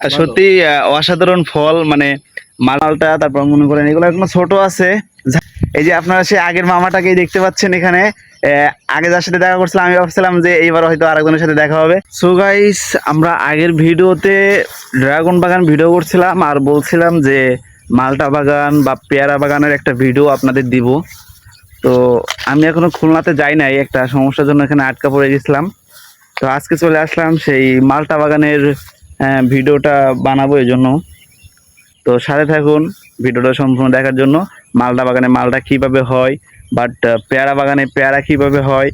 সত্যি অসাধারণ ফল মানে মালটা তারপর মনে করেন এগুলো এখনও ছোট আছে। এই যে আপনারা সেই আগের মামাটাকেই দেখতে পাচ্ছেন এখানে। আগে যার সাথে দেখা করছিলাম আমি ভাবছিলাম যে এইবার হয়তো আরেকজনের সাথে দেখা হবে। সো গাইস আমরা আগের ভিডিওতে ড্রাগন বাগান ভিডিও করছিলাম আর বলছিলাম যে মালটা বাগান বা পেয়ারা বাগানের একটা ভিডিও আপনাদের দিব। তো আমি এখনও খুলনাতে যাই নাই একটা সমস্যার জন্য এখানে আটকা পড়ে গেছিলাম। তো আজকে চলে আসলাম সেই মালটা বাগানের ভিডিওটা বানাবো এই জন্য। তো সাথে থাকুন ভিডিওটা সম্পূর্ণ দেখার জন্য। মালটা বাগানে মালটা কীভাবে হয়, বাট পেয়ারা বাগানে পেয়ারা কীভাবে হয়,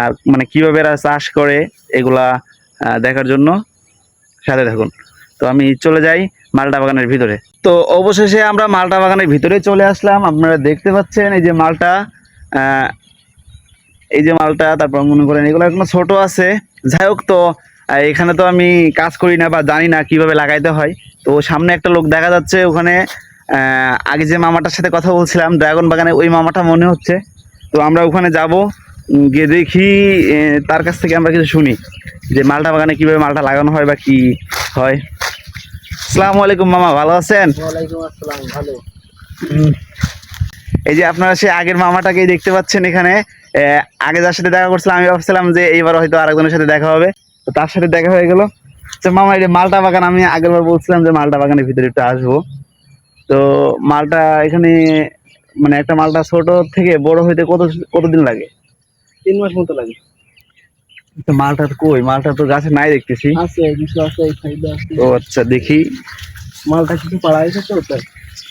আর মানে কীভাবে এরা চাষ করে, এগুলা দেখার জন্য সাথে থাকুন। তো আমি চলে যাই মালটা বাগানের ভিতরে। তো অবশেষে আমরা মালটা বাগানের ভিতরে চলে আসলাম। আপনারা দেখতে পাচ্ছেন এই যে মালটা এই যে মালটা, তারপর মনে করেন এগুলো এখনও ছোট আছে। যাই হোক, তো এখানে তো আমি কাজ করি না বা জানি না কীভাবে লাগাইতে হয়। তো সামনে একটা লোক দেখা যাচ্ছে ওখানে আগে যে মামাটার সাথে কথা বলছিলাম ড্রাগন বাগানে ওই মামাটা মনে হচ্ছে। তো আমরা ওখানে যাব গিয়ে দেখি তার কাছ থেকে আমরা কিছু শুনি যে মালটা বাগানে কীভাবে মালটা লাগানো হয় বা কি হয়। আসসালামু আলাইকুম মামা ভালো আছেন? ভালো। এই যে আপনারা সেই আগের মামাটাকেই দেখতে পাচ্ছেন এখানে। আগে যার সাথে দেখা করছিলাম আমি ভাবছিলাম যে এইবার হয়তো আরেকজনের সাথে দেখা হবে। তো তার সাথে দেখা হয়ে গেল। তো মামা এই মালটা বাগান আমি আগেরবার বলছিলাম যে মালটা বাগানের ভিতরে একটু আসব। তো মালটা এখানে মানে একটা মালটা ছোট থেকে বড় হইতে কত কতদিন লাগে? তিন মাস মতো লাগে। তো মালটা তো কই? মালটা তো গাছে নাই দেখতেছি। আছে কিছু আছে ও আচ্ছা দেখি। মালটা কিছু পাড়া হয়েছে তো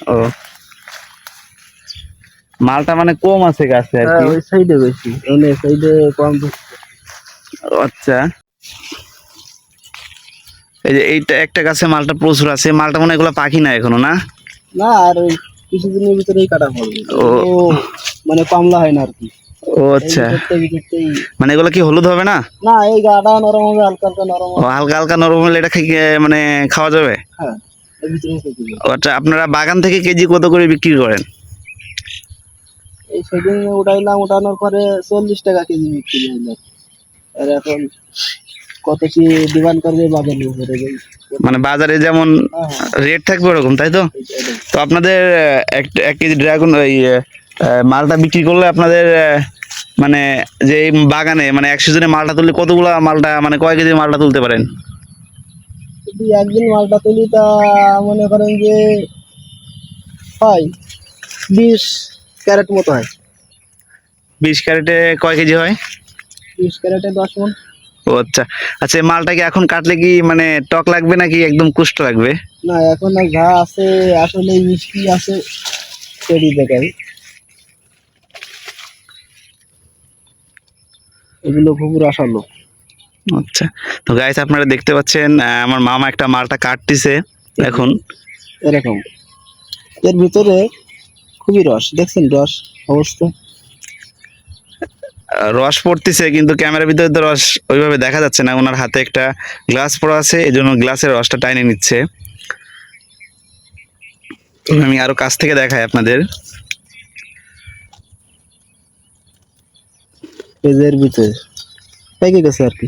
ও। মালটা মানে কম আছে গাছে আর হ্যাঁ, কি ওই সাইডে বেশি। এনে সাইডে কম ও আচ্ছা। এই যে এইটা একটা গাছে মালটা প্রচুর আছে মালটা মনে হয় এগুলো পাখি না এখনও না? না আর কিছুদিনের ভিতরেই কাটা পড়বে ও। মানে পামলা হয় না আর কি। ও আচ্ছা। মানে এগুলো কি হলুদ হবে না? না এই গাটা নরম হবে হালকা হালকা নরম ও হবে। হালকা হালকা নরম হলে এটা খাই মানে খাওয়া যাবে? হ্যাঁ আচ্ছা আপনারা বাগান থেকে কেজি কত করে বিক্রি করেন? এই সেদিন উঠাইলাম উঠানোর পরে চল্লিশ টাকা কেজি বিক্রি হইল। আর এখন কত কি ডিমান্ড করবে বাজারের উপরে মানে বাজারে যেমন হ্যাঁ রেট থাকবে ওরকম তাই তো? তো আপনাদের এক কেজি ড্রাগন ওই মালটা বিক্রি করলে আপনাদের মানে যে বাগানে মানে একশো জনে মালটা তুললে কতগুলা মালটা মানে কয় কেজি মালটা তুলতে পারেন? যদি একদিন মালটা তুলি তা মনে করেন যে হয় বিশ ক্যারেট মতো হয়। বিশ ক্যারেটে কয় কেজি হয়? বিশ ক্যারেটে দশ মন। ও আচ্ছা। আচ্ছা এই মালটা কি এখন কাটলে কি মানে টক লাগবে নাকি একদম কুষ্ট লাগবে? না এখন আর ঘা আছে আসলে মিষ্টি আছে সেটি দেখাই। এগুলো খুব রসালো। আচ্ছা। তো গাইস আপনারা দেখতে পাচ্ছেন আমার মামা একটা মালটা কাটতিছে এখন। এরকম। এর ভিতরে খুবই রস দেখছেন রস অবস্থা? রস পড়তেছে কিন্তু ক্যামেরার ভিতরে তো রস ওইভাবে দেখা যাচ্ছে না। ওনার হাতে একটা গ্লাস পড়া আছে এই জন্য গ্লাসের রসটা টাইনে নিচ্ছে। আমি আরও কাছ থেকে দেখাই আপনাদের। পেজের ভিতরে। পেকে গেছে আর কি।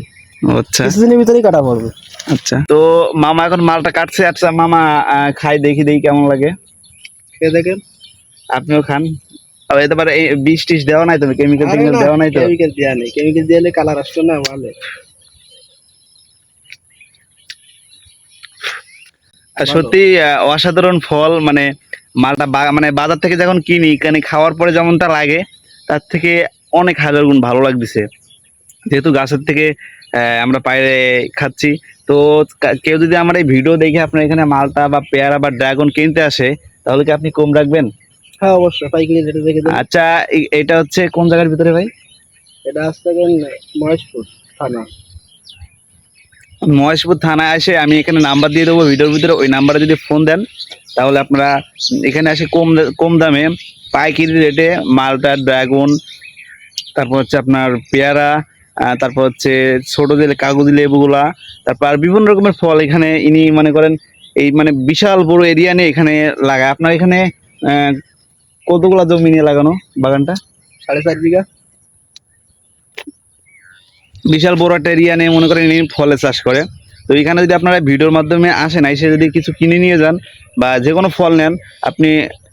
আচ্ছা। কিছুদিনের ভিতরেই কাটা পড়বে। আচ্ছা। তো মামা এখন মালটা কাটছে আচ্ছা মামা খাই দেখি দেখি কেমন লাগে। খেয়ে দেখেন। আপনিও খান। আর এতে পারে বিষ টিস দেওয়া নাই তো কেমিক্যাল টেমিক্যাল দেওয়া নাই তো? কেমিক্যাল দেওয়া নেই। কেমিক্যাল দিলে কালার আসতো না ভালো সত্যি অসাধারণ ফল মানে মালটা মানে বাজার থেকে যখন কিনি কানে খাওয়ার পরে যেমনটা লাগে তার থেকে অনেক হাজার গুণ ভালো লাগতেছে। যেহেতু গাছের থেকে আহ, আমরা পায়ে খাচ্ছি তো কেউ যদি আমার এই ভিডিও দেখে আপনার এখানে মালটা বা পেয়ারা বা ড্রাগন কিনতে আসে তাহলে কি আপনি কম রাখবেন? হ্যাঁ অবশ্যই পাইকারি রেটে রেখে দেন আচ্ছা এটা হচ্ছে কোন জায়গার ভিতরে ভাই? এটা আসতে মহেশপুর থানা। মহেশপুর থানায় এসে আমি এখানে নাম্বার দিয়ে দেবো ভিডিওর ভিতরে ওই নাম্বারে যদি ফোন দেন তাহলে আপনারা এখানে এসে কম কম দামে পাইকারি রেটে মালটা ড্রাগন তারপর হচ্ছে আপনার পেয়ারা তারপর হচ্ছে ছোট যে কাগজি লেবুগুলা তারপর আর বিভিন্ন রকমের ফল এখানে ইনি মনে করেন এই মানে বিশাল বড় এরিয়া নিয়ে এখানে লাগায়। আপনার এখানে কতগুলা জমি নিয়ে লাগানো বাগানটা? সাড়ে চার বিঘা। বিশাল বড় একটা এরিয়া নিয়ে মনে করেন ফলের চাষ করে। তো এখানে যদি আপনারা ভিডিওর মাধ্যমে আসেন এসে যদি কিছু কিনে নিয়ে যান বা যে কোনো ফল নেন আপনি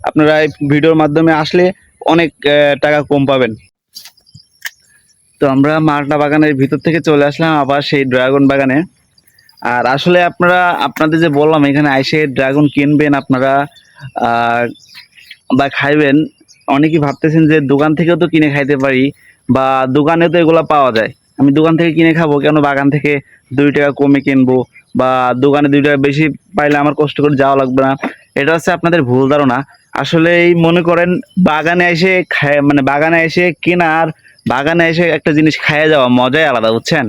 আপনারা ভিডিওর মাধ্যমে আসলে অনেক টাকা কম পাবেন। তো আমরা মালটা বাগানের ভিতর থেকে চলে আসলাম আবার সেই ড্রাগন বাগানে। আর আসলে আপনারা আপনাদের যে বললাম এখানে আইসে ড্রাগন কিনবেন আপনারা বা খাইবেন, অনেকেই ভাবতেছেন যে দোকান থেকেও তো কিনে খাইতে পারি বা দোকানে তো এগুলো পাওয়া যায়। আমি দোকান থেকে কিনে খাব, কেন বাগান থেকে দুই টাকা কমে কিনবো বা দোকানে দুই টাকা বেশি পাইলে আমার কষ্ট করে যাওয়া লাগবে না? এটা হচ্ছে আপনাদের ভুল ধারণা। আসলে এই মনে করেন, বাগানে এসে খায় মানে বাগানে এসে কেনার, বাগানে এসে একটা জিনিস খাইয়ে যাওয়া মজাই আলাদা, বুঝছেন?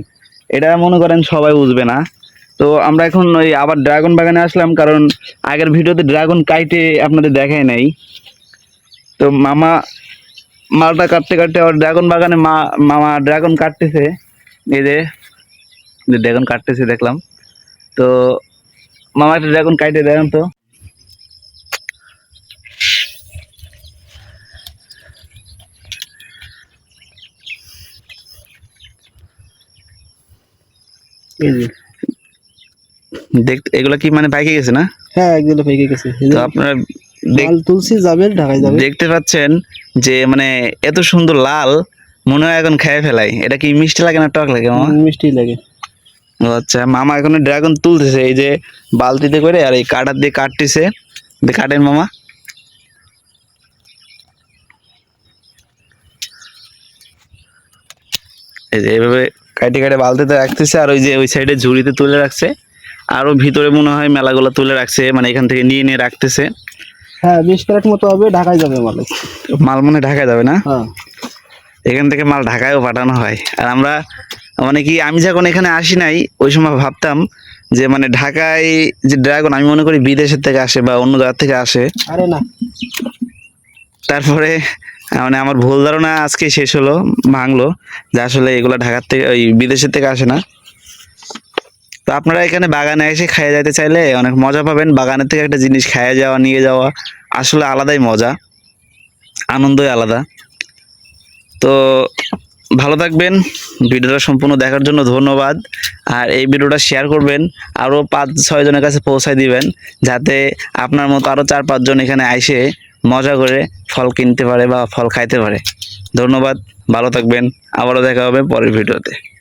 এটা মনে করেন সবাই বুঝবে না। তো আমরা এখন ওই আবার ড্রাগন বাগানে আসলাম, কারণ আগের ভিডিওতে ড্রাগন কাইটে আপনাদের দেখায় নাই। তো মামা মালটা কাটতে কাটতে আবার ড্রাগন বাগানে মা মামা ড্রাগন কাটতেছে। এই যে ড্রাগন কাটতেছে দেখলাম। তো মামা একটা ড্রাগন কাটে দেখেন তো। দেখতে এগুলো কি মানে পাইকে গেছে না? হ্যাঁ এগুলো পেকে গেছে। তো আপনারা তুলসি ঢাকায় যাবে। দেখতে পাচ্ছেন যে মানে এত সুন্দর লাল মনে হয় এখন খেয়ে ফেলাই। এটা কি মিষ্টি লাগে না টক লাগে মামা? মিষ্টি লাগে। আচ্ছা মামা এখন ড্রাগন তুলতেছে এই যে বালতিতে করে আর এই কাটার দিয়ে কাটতেছে। কাটেন মামা। এই যে এইভাবে কাটে কাটে বালতিতে রাখতেছে আর ওই যে ওই সাইডে ঝুড়িতে তুলে রাখছে। আরও ভিতরে মনে হয় মেলাগুলো তুলে রাখছে মানে এখান থেকে নিয়ে নিয়ে রাখতেছে। হ্যাঁ বিশ ক্যারেট মতো হবে ঢাকায় যাবে মালে। মাল মনে হয় ঢাকা যাবে না? হ্যাঁ। এখান থেকে মাল ঢাকায়ও পাঠানো হয়। আর আমরা মানে কি আমি যখন এখানে আসি নাই ওই সময় ভাবতাম যে মানে ঢাকায় যে ড্রাগন আমি মনে করি বিদেশের থেকে আসে বা অন্য জায়গা থেকে আসে। আরে না। তারপরে মানে আমার ভুল ধারণা আজকে শেষ হলো ভাঙলো যে আসলে এগুলো ঢাকার থেকে ওই বিদেশের থেকে আসে না। আপনারা এখানে বাগানে এসে খাইয়ে যেতে চাইলে অনেক মজা পাবেন। বাগানের থেকে একটা জিনিস খাইয়ে যাওয়া, নিয়ে যাওয়া আসলে আলাদাই মজা। আনন্দই আলাদা। তো ভালো থাকবেন। ভিডিওটা সম্পূর্ণ দেখার জন্য ধন্যবাদ। আর এই ভিডিওটা শেয়ার করবেন। আরও পাঁচ, ছয় জনের কাছে পৌঁছায় দিবেন যাতে আপনার মতো আরও চার পাঁচজন এখানে আইসে মজা করে ফল কিনতে পারে বা ফল খাইতে পারে। ধন্যবাদ। ভালো থাকবেন। আবারও দেখা হবে পরের ভিডিওতে।